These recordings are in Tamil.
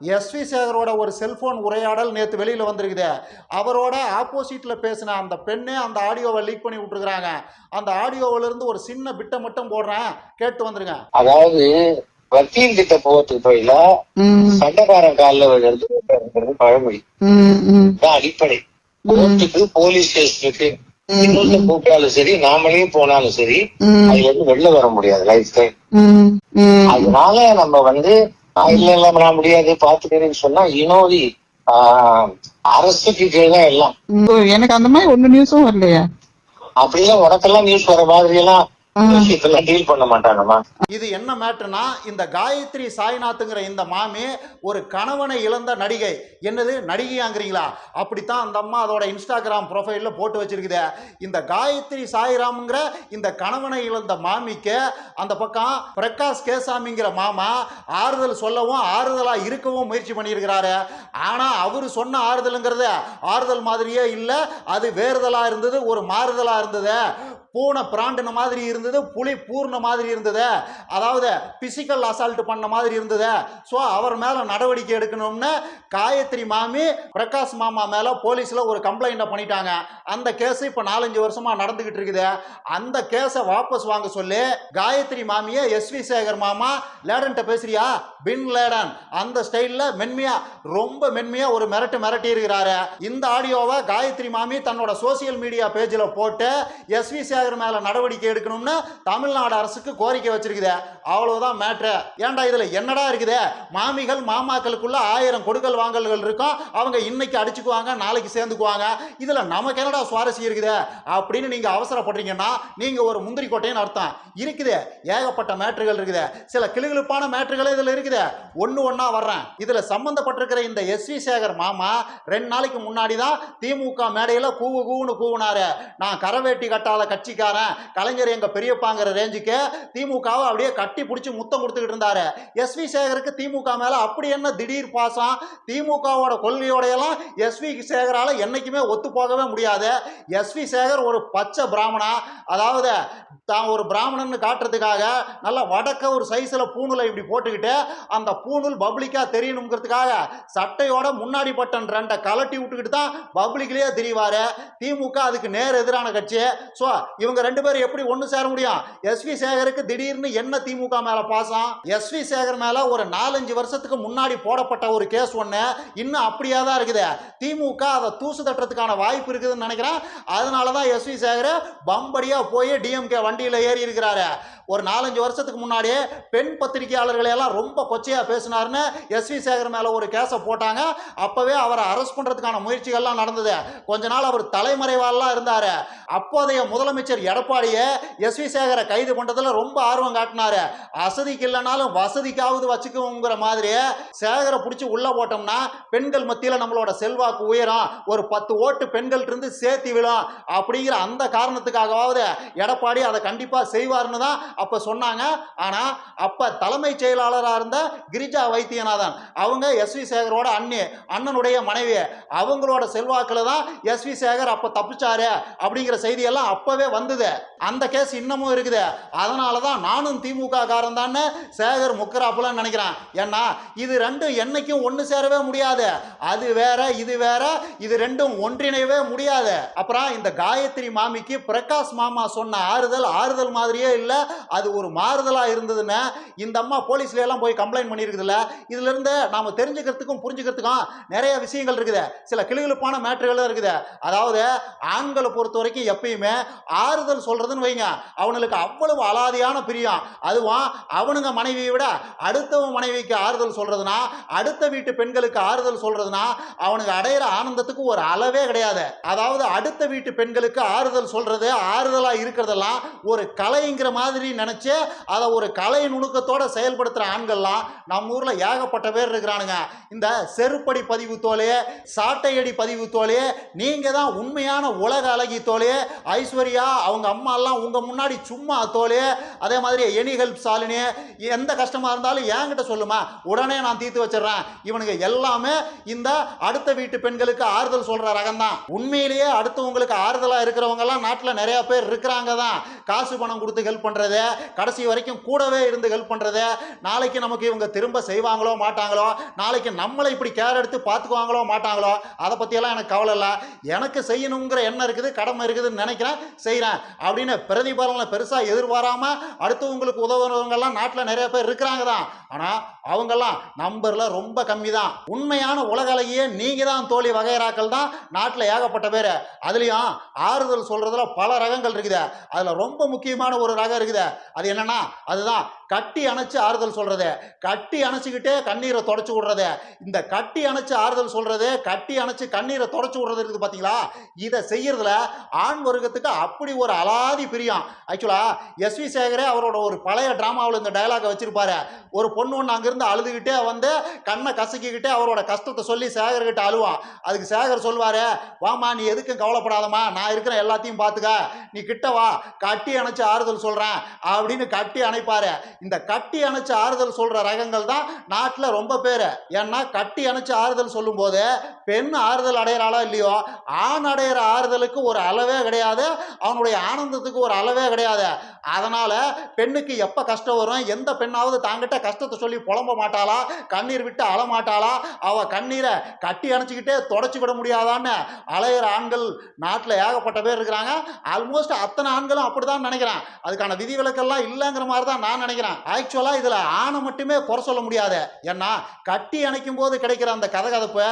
எஸ் வி சேகரோட ஒரு செல்போன் உரையாடல் நேற்று வெளியில் வந்திருக்குது. அவரோட ஆப்போசிட்டில் பேசின அந்த பெண்ணே அந்த ஆடியோவை லீக் பண்ணி விட்டுருக்குறாங்க. அந்த ஆடியோவில இருந்து ஒரு சின்ன பிட்டை மட்டும் போடுறேன். கேட்டு வந்துருங்க. அதாவது வக்கீல் கிட்ட போறதுக்கு பதிலா ம், சண்டைக்காரன் காலில் விழுறது பழமொழி. அடிப்படை. கோர்ட்டுக்கு போலீஸ் ஸ்டேஷனுக்கு இன்னொரு கூப்பிட்டாலும் சரி நாமளே போனாலும் சரி ம், அதுல இருந்து வெளில வர முடியாது லைஃப் டைம். அதனால நம்ம வந்து இல்ல இல்ல நான் முடியாது. பாத்துக்கிறேன்னு சொன்னா இனோதி ஆஹ் அரசுக்கு கீழே எல்லாம். எனக்கு அந்த மாதிரி ஒண்ணு நியூஸும் வரலையா. அப்படிலாம் உனக்கெல்லாம் நியூஸ் வர மாதிரி எல்லாம் இது என்ன மேட்ருனா இந்த காயத்ரி சாய்நாத்துங்கிற இந்த மாமி ஒரு கணவனை இழந்த நடிகை. என்னது? நடிகையாங்கிறீங்களா? அப்படித்தான் அந்த அம்மா அதோட இன்ஸ்டாகிராம் ப்ரொஃபைலில் போட்டு வச்சிருக்குது. இந்த காயத்ரி சாய்ராம்ங்கிற இந்த கணவனை இழந்த மாமிக்கு அந்த பக்கம் பிரகாஷ் கேசாமிங்கிற மாமா ஆறுதல் சொல்லவும் ஆறுதலாக இருக்கவும் முயற்சி பண்ணியிருக்கிறாரு. ஆனால் அவர் சொன்ன ஆறுதலுங்கிறது ஆறுதல் மாதிரியே இல்லை அது வேறுதலாக இருந்தது ஒரு மாறுதலாக இருந்தது. பூனை பிராண்டின மாதிரி இருந்தது புலி பூர்ண மாதிரி இருந்தது. அதாவது பிசிக்கல் அசால்ட் பண்ண மாதிரி இருந்தது. ஸோ அவர் மேலே நடவடிக்கை எடுக்கணும்னு காயத்ரி மாமி பிரகாஷ் மாமா மேலே போலீஸில் ஒரு கம்ப்ளைண்ட்டை பண்ணிட்டாங்க. அந்த கேஸ் இப்போ நாலஞ்சு வருஷமாக நடந்துக்கிட்டு இருக்குது. அந்த கேஸை வாபஸ் வாங்க சொல்லி காயத்ரி மாமியை எஸ்வி சேகர் மாமா லேடன்ட்ட பேசுறியா? பின் லேடன் அந்த ஸ்டைலில் மென்மையா ரொம்ப மென்மையா ஒரு மிரட்டு மிரட்டி இருக்கிறாரு இந்த ஆடியோவை காயத்ரி மாமி தன்னோட சோசியல் மீடியா பேஜில் போட்டு எஸ்வி சேகர் மேல நடவடிக்கை எடுக்கணும்னு தமிழ்நாடு அரசுக்கு கோரிக்கை வச்சிருக்குது. அவ்வளவுதான் மேட்ரு ஏன்டா இதுல என்னடா இருக்குது? மாமிகள் மாமாக்களுக்குள்ள ஆயிரம் கொடுக்கல் வாங்கல்கள் இருக்கும். அவங்க இன்னைக்கு அடிச்சுக்குவாங்க நாளைக்கு சேர்ந்துக்குவாங்க. இதுல நமக்கு என்னடா சுவாரஸ்யம் இருக்குது? அப்படின்னு நீங்க அவசரப்படுறீங்கன்னா நீங்க ஒரு முந்திரி கோட்டைன்னு அர்த்தம். இருக்குது. ஏகப்பட்ட மேட்ருகள் இருக்குது. சில கிளுகிழப்பான மேட்ருகளே இதுல இருக்குது. ஒன்று ஒன்றா வர்றேன். இதில் சம்மந்தப்பட்டிருக்கிற இந்த எஸ் வி சேகர் மாமா ரெண்டு நாளைக்கு முன்னாடி தான் திமுக மேடையில் கூவு கூவுன்னு கூவுனாரு. நான் கரவேட்டி கட்டாத கட்சி கட்சிக்காரன் கலைஞர் எங்கள் பெரியப்பாங்கிற ரேஞ்சுக்கு திமுகவை அப்படியே கட்டி பிடிச்சி முத்தம் கொடுத்துக்கிட்டு இருந்தாரு. எஸ்வி சேகருக்கு திமுக மேலே அப்படி என்ன திடீர் பாசம்? திமுகவோட கொள்கையோடையெல்லாம் எஸ்வி சேகரால் என்னைக்குமே ஒத்து போகவே முடியாது. எஸ்வி சேகர் ஒரு பச்சை பிராமணா. அதாவது தான் ஒரு பிராமணன் காட்டுறதுக்காக நல்லா வடக்க ஒரு சைஸில் பூணூலை இப்படி போட்டுக்கிட்டு அந்த பூணூல் பப்ளிக்காக தெரியணுங்கிறதுக்காக சட்டையோட முன்னாடி பட்டன் ரெண்டை கலட்டி விட்டுக்கிட்டு தான் பப்ளிக்லேயே தெரிவார். திமுக அதுக்கு நேர் எதிரான கட்சி. ஸோ இவங்க ரெண்டு பேரும் எப்படி ஒன்று சேர முடியும்? எஸ்வி சேகருக்கு திடீர்னு என்ன திமுக மேலே பாசம்? எஸ்வி சேகர் மேலே ஒரு நாலஞ்சு வருஷத்துக்கு முன்னாடி போடப்பட்ட ஒரு கேஸ் ஒன்று இன்னும் அப்படியே தான் இருக்குது. திமுக அதை தூசு தட்டுறதுக்கான வாய்ப்பு இருக்குதுன்னு நினைக்கிறேன். அதனால தான் எஸ்வி சேகர் பம்படியாக போய் டிஎம்கே வண்டியில் ஏறி இருக்கிறாரு. ஒரு நாலஞ்சு வருஷத்துக்கு முன்னாடியே பெண் பத்திரிகையாளர்களை எல்லாம் ரொம்ப கொச்சையாக பேசினாருன்னு எஸ்வி சேகர் மேலே ஒரு கேஸை போட்டாங்க. அப்போவே அவரை அரெஸ்ட் பண்ணுறதுக்கான முயற்சிகள்லாம் நடந்தது. கொஞ்ச நாள் அவர் தலைமறைவாலாம் இருந்தார். அப்போதைய முதலமைச்சர் எடப்பாடியே எஸ்வி சேகரை கைது பண்ணுறதுல ரொம்ப ஆர்வம் காட்டினாரு. அசதிக்கு இல்லைனாலும் வசதிக்காவது வச்சுக்கோங்கிற மாதிரி சேகரை பிடிச்சி உள்ளே போட்டோம்னா பெண்கள் மத்தியில் நம்மளோட செல்வாக்கு உயரும். ஒரு பத்து ஓட்டு பெண்கள் இருந்து சேர்த்து விழும். அப்படிங்கிற அந்த காரணத்துக்காகவாவது எடப்பாடி அதை கண்டிப்பாக செய்வார்னு தான் அப்போ சொன்னாங்க. ஆனால் அப்போ தலைமைச் செயலாளராக இருந்த கிரிஜா வைத்தியநாதன் அவங்க எஸ்வி சேகரோட அண்ணி அண்ணனுடைய மனைவி அவங்களோட செல்வாக்கில் தான் எஸ்வி சேகர் அப்போ தப்பிச்சாரு. அப்படிங்கிற செய்தியெல்லாம் அப்போவே வந்தது. அந்த கேஸ் இன்னமும் இருக்குது. அதனால தான் நானும் திமுக காரன் தானே சேகர் முக்கராப்புலன்னு நினைக்கிறேன். ஏன்னா இது ரெண்டும் என்னைக்கும் ஒன்று சேரவே முடியாது. அது வேற இது வேற இது ரெண்டும் ஒன்றிணையவே முடியாது. அப்புறம் இந்த காயத்ரி மாமிக்கு பிரகாஷ் மாமா சொன்ன ஆறுதல் ஆறுதல் மாதிரியே இல்லை. அது ஒரு மாறுதலாக இருந்ததுன்னு இந்த அம்மா போலீஸ்ல எல்லாம் போய் கம்ப்ளைண்ட் பண்ணியிருக்குதுல்ல இதுலேருந்து நாம் தெரிஞ்சுக்கிறதுக்கும் புரிஞ்சுக்கிறதுக்கும் நிறைய விஷயங்கள் இருக்குது. சில கிளுகிழுப்பான மேட்ருகளும் இருக்குது. அதாவது ஆண்களை பொறுத்த வரைக்கும் எப்பயுமே ஆறுதல் சொல்கிறதுன்னு வைங்க. அவனுக்கு அவ்வளவு அலாதியான பிரியம். அதுவும் அவனுங்க மனைவியை விட அடுத்தவன் மனைவிக்கு ஆறுதல் சொல்கிறதுனா அடுத்த வீட்டு பெண்களுக்கு ஆறுதல் சொல்கிறதுனா அவனுக்கு அடையிற ஆனந்தத்துக்கு ஒரு அளவே கிடையாது. அதாவது அடுத்த வீட்டு பெண்களுக்கு ஆறுதல் சொல்கிறது ஆறுதலாக இருக்கிறதெல்லாம் ஒரு கலைங்கிற மாதிரி நினச்சி அதை ஒரு கலை நுணுக்கத்தோடு செயல்படுத்துகிற ஆண்கள்லாம் நம்ம ஊரில் ஏகப்பட்ட பேர் இருக்கிறானுங்க. இந்த செருப்படி பதிவு தோலையே சாட்டையடி பதிவு தோலையே நீங்கள் தான் உண்மையான உலக அழகி தோலையே ஐஸ்வர்யா அவங்க அம்மா எல்லாம் முன்னாடி சும்மா தோலே அதே மாதிரி எனி ஹெல்ப் சாலினி எந்த கஷ்டமாக இருந்தாலும் என்கிட்ட சொல்லுமா? உடனே நான் தீர்த்து வச்சிடுறேன். இவனுங்க எல்லாமே இந்த அடுத்த வீட்டு பெண்களுக்கு ஆறுதல் சொல்கிற ரகம் தான் உண்மையிலேயே அடுத்தவங்களுக்கு ஆறுதலாக இருக்கிறவங்க எல்லாம் நாட்டில் நிறையா பேர் இருக்கிறாங்க தான். காசு பணம் கொடுத்து ஹெல்ப் பண்ணுறது கடைசி வரைக்கும் கூடவே இருந்து ஹெல்ப் பண்ணுறது நாளைக்கு நமக்கு இவங்க திரும்ப செய்வாங்களோ மாட்டாங்களோ நாளைக்கு நம்மளை இப்படி கேர் எடுத்து பார்த்துக்குவாங்களோ மாட்டாங்களோ அதை பற்றியெல்லாம் எனக்கு கவலை இல்லை. எனக்கு செய்யணுங்கிற எண்ணம் இருக்குது கடமை இருக்குதுன்னு நினைக்கிறேன். செய்கிறேன் அப்படின்னு பிரதிபலனை பெருசாக எதிர்பாராம அடுத்தவங்களுக்கு உதவுறவங்கெல்லாம் நாட்டில் நிறைய பேர் இருக்கிறாங்க தான் ஆனால் அவங்கெல்லாம் நம்பரில் ரொம்ப கம்மி தான் உண்மையான உலகலையே நீங்கள் தான் தோழி வகையறாக்கள் தான். நாட்டில் ஏகப்பட்ட பேர். அதுலேயும் ஆறுதல் சொல்கிறதுல பல ரகங்கள் இருக்குது. அதில் ரொம்ப முக்கியமான ஒரு ரகம் இருக்குது. அது என்னன்னா அதுதான் கட்டி அணைச்சு ஆறுதல் சொல்றது. கட்டி அணைச்சிக்கிட்டே கண்ணீரை தொடச்சு விடுறது. இந்த கட்டி அணைச்சு ஆறுதல் சொல்றது கட்டி அணைச்சு கண்ணீரை தொடச்சு விடுறது இருக்குது பார்த்தீங்களா இதை செய்யறதுல ஆண் வர்க்கத்துக்கு அப்படி ஒரு அலாதி பிரியம் ஆக்சுவலா எஸ் வி சேகரே அவரோட ஒரு பழைய டிராமாவில் இந்த டயலாக வச்சிருப்பாரு. ஒரு பொண்ணு ஒன்று அங்கிருந்து அழுதுகிட்டே வந்து கண்ணை கசக்கிக்கிட்டே அவரோட கஷ்டத்தை சொல்லி சேகர்கிட்ட அழுவான் அதுக்கு சேகர் சொல்வாரு வாமா நீ எதுக்கும் கவலைப்படாதம்மா. நான் இருக்கிற எல்லாத்தையும் பார்த்துக்க நீ கிட்ட வா. கட்டி அணைச்சு ஆறுதல் சொல்றேன். அப்படின்னு கட்டி அணைப்பாரு. இந்த கட்டி அணைச்சு ஆறுதல் சொல்ற ரகங்கள் தான் நாட்டில் ரொம்ப பேர். ஏன்னா கட்டி அணைச்சு ஆறுதல் சொல்லும்போது பெண் ஆறுதல் அடையிறாளோ இல்லையோ? ஆண் அடையிற ஆறுதலுக்கு ஒரு அளவே கிடையாது. அவன் அவனுடைய ஆனந்தத்துக்கு ஒரு அளவே கிடையாது. அதனால் பெண்ணுக்கு எப்போ கஷ்டம் வரும்? எந்த பெண்ணாவது தாங்கிட்ட கஷ்டத்தை சொல்லி புலம்ப மாட்டாளா? கண்ணீர் விட்டு அழமாட்டாளா மாட்டாளா? கண்ணீரை கட்டி அணைச்சிக்கிட்டே தொடச்சிக்கிட முடியாதான்னு அலையிற ஆண்கள் நாட்டில் ஏகப்பட்ட பேர் இருக்கிறாங்க. ஆல்மோஸ்ட் அத்தனை ஆண்களும் அப்படிதான் நினைக்கிறேன். அதுக்கான விதிவிலக்கெல்லாம் இல்லைங்கிற மாதிரி தான் நான் நினைக்கிறேன். ஆக்சுவலாக இதில் ஆணை மட்டுமே குறை சொல்ல முடியாது. ஏன்னா கட்டி அணைக்கும் போது கிடைக்கிற அந்த கதகதப்பு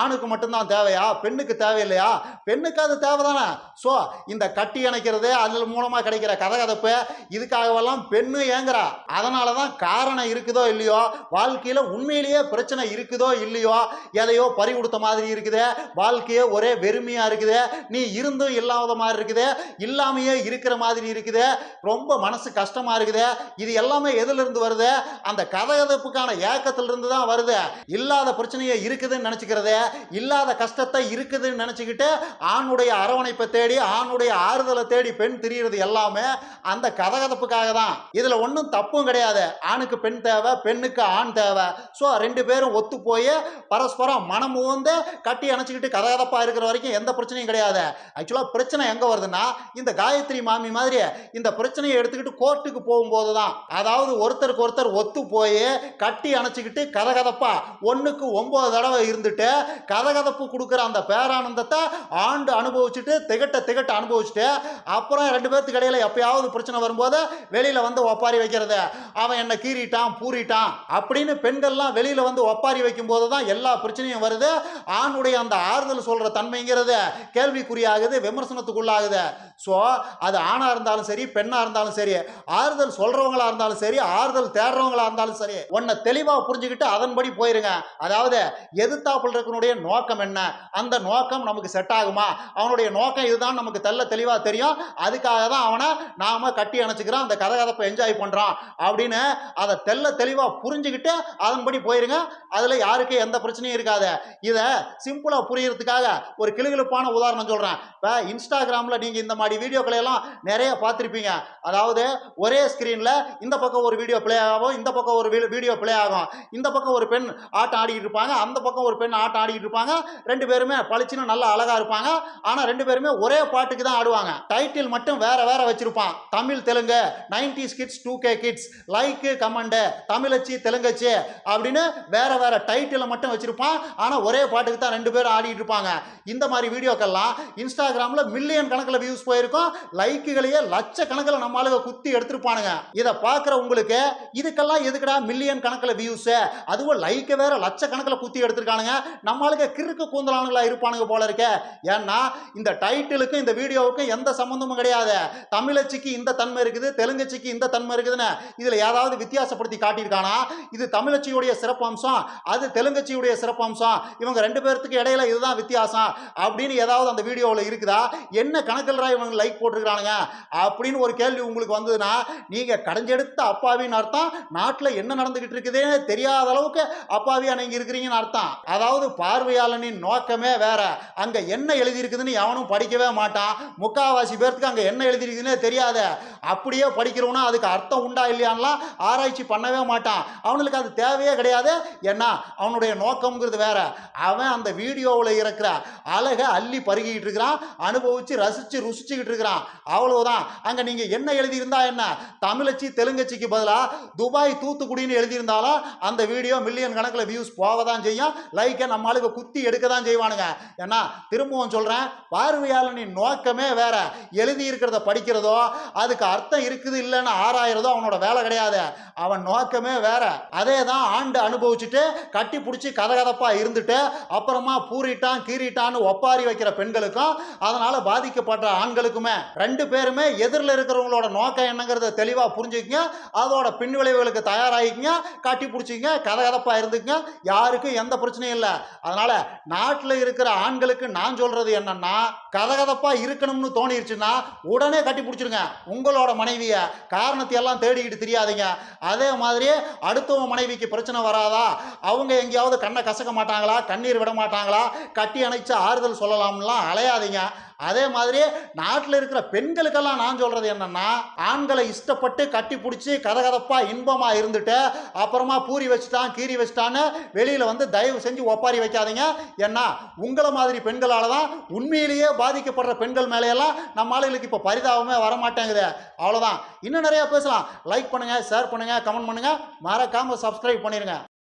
ஆணுக்கு மட்டும்தான் தேவையா? பெண்ணுக்கு தேவையில்லையா? பெண்ணுக்கு அது தேவை தானே ஸோ இந்த கட்டி நினைக்கிறது அதில் மூலமாக கிடைக்கிற கதகதப்பு. இதுக்காகவெல்லாம் பெண்ணு ஏங்குறா. அதனால தான் காரணம் இருக்குதோ இல்லையோ வாழ்க்கையில் உண்மையிலேயே பிரச்சனை இருக்குதோ இல்லையோ எதையோ பறி கொடுத்த மாதிரி இருக்குது. வாழ்க்கையே ஒரே வெறுமையாக இருக்குது. நீ இருந்தும் இல்லாத மாதிரி இருக்குது. இல்லாமையே இருக்கிற மாதிரி இருக்குது. ரொம்ப மனசு கஷ்டமாக இருக்குது. இது எல்லாமே எதிலிருந்து வருது? அந்த கதகதப்புக்கான ஏக்கத்திலிருந்து தான் வருது. இல்லாத பிரச்சனையை இருக்குதுன்னு நினச்சிக்கிறது. இல்லாத கஷ்டத்தை இருக்குதுன்னு நினச்சிக்கிட்டு ஆணுடைய அரவணைப்பை தேடி ஆணுடைய ஆறுதலை தேடி பெண் திரியிறது எல்லாமே அந்த கதகதப்புக்காக தான். இதில் ஒன்றும் தப்பும் கிடையாது. ஆணுக்கு பெண் தேவை பெண்ணுக்கு ஆண் தேவை. ஸோ ரெண்டு பேரும் ஒத்து போய் பரஸ்பரம் மனம் உந்து கட்டி அணைச்சிக்கிட்டு கதகதப்பாக இருக்கிற வரைக்கும் எந்த பிரச்சனையும் கிடையாது. ஆக்சுவலாக பிரச்சனை எங்கே வருதுன்னா இந்த காயத்ரி மாமி மாதிரி இந்த பிரச்சனையை எடுத்துக்கிட்டு கோர்ட்டுக்கு போகும்போது தான். அதாவது ஒருத்தருக்கு ஒருத்தர் ஒத்து போய் கட்டி அணைச்சிக்கிட்டு கதகதப்பா. ஒன்றுக்கு ஒம்பது தடவை இருந்துட்டு கதகதப்பு கொடுக்குற அந்த பேரானந்தத்தை ஆண்டு அனுபவிச்சுட்டு திகட்ட திகட்ட அனுபவிச்சுட்டு அப்புறம் ரெண்டு பேர்த்துக்கு இடையில எப்பயாவது பிரச்சனை வரும்போது வெளியில் வந்து ஒப்பாரி வைக்கிறது. அவன் என்னை கீறிட்டான் பூரிட்டான் அப்படின்னு பெண்கள்லாம் வெளியில் வந்து ஒப்பாரி வைக்கும்போது தான் எல்லா பிரச்சனையும் வருது. ஆணுடைய அந்த ஆறுதல் சொல்கிற தன்மைங்கிறது கேள்விக்குறியாகுது விமர்சனத்துக்குள்ளாகுது. ஸோ அது ஆணாக இருந்தாலும் சரி பெண்ணாக இருந்தாலும் சரி ஆறுதல் சொல்கிறவங்களா இருந்தாலும் சரி ஆறுதல் தேடுறவங்களா இருந்தாலும் சரி உன்னை தெளிவாக புரிஞ்சுக்கிட்டு அதன்படி போயிருங்க. அதாவது எதிர்த்தாப்புல இருக்கனுடைய நோக்கம் என்ன? அந்த நோக்கம் நமக்கு செட் ஆகுமா? அவனுடைய நோக்கம் இதுதான் நமக்கு தெல்ல தெளிவாக தெரியும். அதுக்காக தான் அவனை நாம் கட்டி அணைச்சிக்கிறோம் அந்த கதகதப்பை என்ஜாய் பண்ணுறான் அப்படின்னு அதை தெல்ல தெளிவாக புரிஞ்சுக்கிட்டு அதன்படி போயிருங்க. அதில் யாருக்கும் எந்த பிரச்சனையும் இருக்காது. இதை சிம்பிளாக புரியறதுக்காக ஒரு கிளுகிழப்பான உதாரணம் சொல்கிறேன் இப்போ இன்ஸ்டாகிராமில் நீங்கள் இந்த மாதிரி வீடியோக்களை எல்லாம் நிறைய பார்த்துருப்பீங்க. அதாவது ஒரே ஸ்க்ரீனில் இந்த பக்கம் ஒரு வீடியோ ப்ளே ஆகும் இந்த பக்கம் ஒரு வீடியோ ப்ளே ஆகும். இந்த பக்கம் ஒரு பெண் ஆட்டம் ஆடிக்கிட்டு இருப்பாங்க அந்த பக்கம் ஒரு பெண் ஆட்டம் ஆடிக்கிட்டு இருப்பாங்க. ரெண்டு பேருமே பளிச்சுன்னு நல்லா அழகாக இருப்பாங்க. ஆனால் ரெண்டு பேருமே ஒரே பாட்டுக்கு தான் ஆடுவாங்க. டைட்டில் மட்டும் வேற வேற வச்சிருப்பான். Tamil Telugu ninety kids two K kids like comment தமிழச்சி தெலுங்கச்சி அப்படின்னு வேற வேற டைட்டிலை மட்டும் வச்சிருப்பான். ஆனால் ஒரே பாட்டுக்கு தான் ரெண்டு பேரும் ஆடிட்டு இருப்பாங்க. இந்த மாதிரி வீடியோக்கெல்லாம் இன்ஸ்டாகிராமில் மில்லியன் கணக்கில் வியூஸ் போயிருக்கும். லைக்குகளையே லட்சக்கணக்கில் நம்ம ஆளுங்க குத்தி எடுத்திருப்பானுங்க. இதை பார்க்குற உங்களுக்கு இதுக்கெல்லாம் எதுக்குடா மில்லியன் கணக்கில் வியூஸு அதுவும் லைக்கை வேற லட்சக்கணக்கில் குத்தி எடுத்திருக்கானுங்க. நம்ம ஆளுங்க கிறுக்கு கூந்தலானுங்களா இருப்பானுங்க போல இருக்க. ஏன்னா இந்த டைட்டிலுக்கும் இந்த வீடியோவுக்கும் எந்த சம்மந்தமும் கிடையாது. தமிழச்சிக்கு இந்த தன்மை இருக்குது தெலுங்கச்சிக்கு இந்த தன்மை இருக்குதுன்னு இதில் ஏதாவது வித்தியாசப்படுத்தி காட்டியிருக்கானா? இது தமிழச்சியுடைய சிறப்பம்சம் அது தெலுங்கச்சியுடைய சிறப்பம்சம். இவங்க ரெண்டு பேர்த்துக்கு இடையில இதுதான் வித்தியாசம் அப்படின்னு ஏதாவது அந்த வீடியோவில் இருக்குதா? என்ன கணக்கில் பார்வையாளனுக்கு லைக் போட்டிருக்கிறானுங்க. அப்படின்னு ஒரு கேள்வி உங்களுக்கு வந்ததுன்னா நீங்க கடைஞ்செடுத்த அப்பாவின்னு அர்த்தம். நாட்டில் என்ன நடந்துகிட்டு இருக்குதுன்னு தெரியாத அளவுக்கு அப்பாவியா நீங்க இருக்கிறீங்கன்னு அர்த்தம். அதாவது பார்வையாளனின் நோக்கமே வேற. அங்க என்ன எழுதியிருக்குதுன்னு எவனும் படிக்கவே மாட்டான். முக்காவாசி பேர்த்துக்கு அங்க என்ன எழுதியிருக்குதுன்னே தெரியாத. அப்படியே படிக்கிறவனா அதுக்கு அர்த்தம் உண்டா இல்லையான்லாம் ஆராய்ச்சி பண்ணவே மாட்டான். அவனுக்கு அது தேவையே கிடையாது. ஏன்னா அவனுடைய நோக்கம்ங்கிறது வேற. அவன் அந்த வீடியோவில் இருக்கிற அழகை அள்ளி பருகிட்டு இருக்கிறான். அனுபவிச்சு ரசிச்சு ருசிச்சு சிரிச்சுக்கிட்டு இருக்கிறான். அவ்வளவுதான். அங்க நீங்க என்ன எழுதியிருந்தா என்ன? தமிழச்சி தெலுங்கச்சிக்கு பதிலாக துபாய் தூத்துக்குடின்னு எழுதியிருந்தாலும் அந்த வீடியோ மில்லியன் கணக்கில் வியூஸ் போக தான் செய்யும் லைக்கை நம்ம ஆளுங்க குத்தி எடுக்க தான் செய்வானுங்க. ஏன்னா திரும்பவும் சொல்றேன் பார்வையாளனின் நோக்கமே வேற. எழுதி இருக்கிறத படிக்கிறதோ அதுக்கு அர்த்தம் இருக்குது இல்லைன்னு ஆராயிறதோ அவனோட வேலை கிடையாது. அவன் நோக்கமே வேற. அதே தான் ஆண்டு அனுபவிச்சுட்டு கட்டி பிடிச்சி கதகதப்பா இருந்துட்டு அப்புறமா பூரிட்டான் கீறிட்டான்னு ஒப்பாரி வைக்கிற பெண்களுக்கும் அதனால பாதிக்கப்பட்ட ஆண்களுக்குமே ரெண்டு பேருமே எதிரில் இருக்கிறவங்களோட நோக்கம் என்னங்கிறத தெளிவாக புரிஞ்சுக்கங்க. அதோட பின் விளைவுகளுக்கு தயாராகிக்கங்க. கட்டி பிடிச்சிங்க கதகதப்பா இருந்துக்குங்க. யாருக்கும் எந்த பிரச்சனையும் இல்லை. அதனால நாட்டில் இருக்கிற ஆண்களுக்கு நான் சொல்றது என்னன்னா கதகதப்பா இருக்கணும்னு தோணிருச்சுன்னா உடனே கட்டி பிடிச்சிருங்க. உங்களோட மனைவியை காரணத்தை எல்லாம் தேடிக்கிட்டு தெரியாதீங்க. அதே மாதிரி அடுத்தவங்க மனைவிக்கு பிரச்சனை வராதா? அவங்க எங்கேயாவது கண்ணை கசக்க மாட்டாங்களா? கண்ணீர் விட மாட்டாங்களா? கட்டி அணைச்சு ஆறுதல் சொல்லலாம்லாம் அலையாதீங்க. அதே மாதிரி நாட்டில் இருக்கிற பெண்களுக்கெல்லாம் நான் சொல்கிறது என்னன்னா ஆண்களை இஷ்டப்பட்டு கட்டி பிடிச்சி கதகதப்பாக இன்பமாக இருந்துட்டு அப்புறமா பூரி வச்சுட்டான் கீரி வச்சுட்டான்னு வெளியில் வந்து தயவு செஞ்சு ஒப்பாரி வைக்காதீங்க. ஏன்னா உங்களை மாதிரி பெண்களால் தான் உண்மையிலேயே பாதிக்கப்படுற பெண்கள் மேலேயெல்லாம் நம்ம ஆளுகளுக்கு இப்போ பரிதாபமே வரமாட்டேங்குது. அவ்வளோதான் இன்னும் நிறையா பேசலாம். லைக் பண்ணுங்கள் ஷேர் பண்ணுங்க கமெண்ட் பண்ணுங்கள் மறக்காமல் சப்ஸ்கிரைப் பண்ணிடுங்க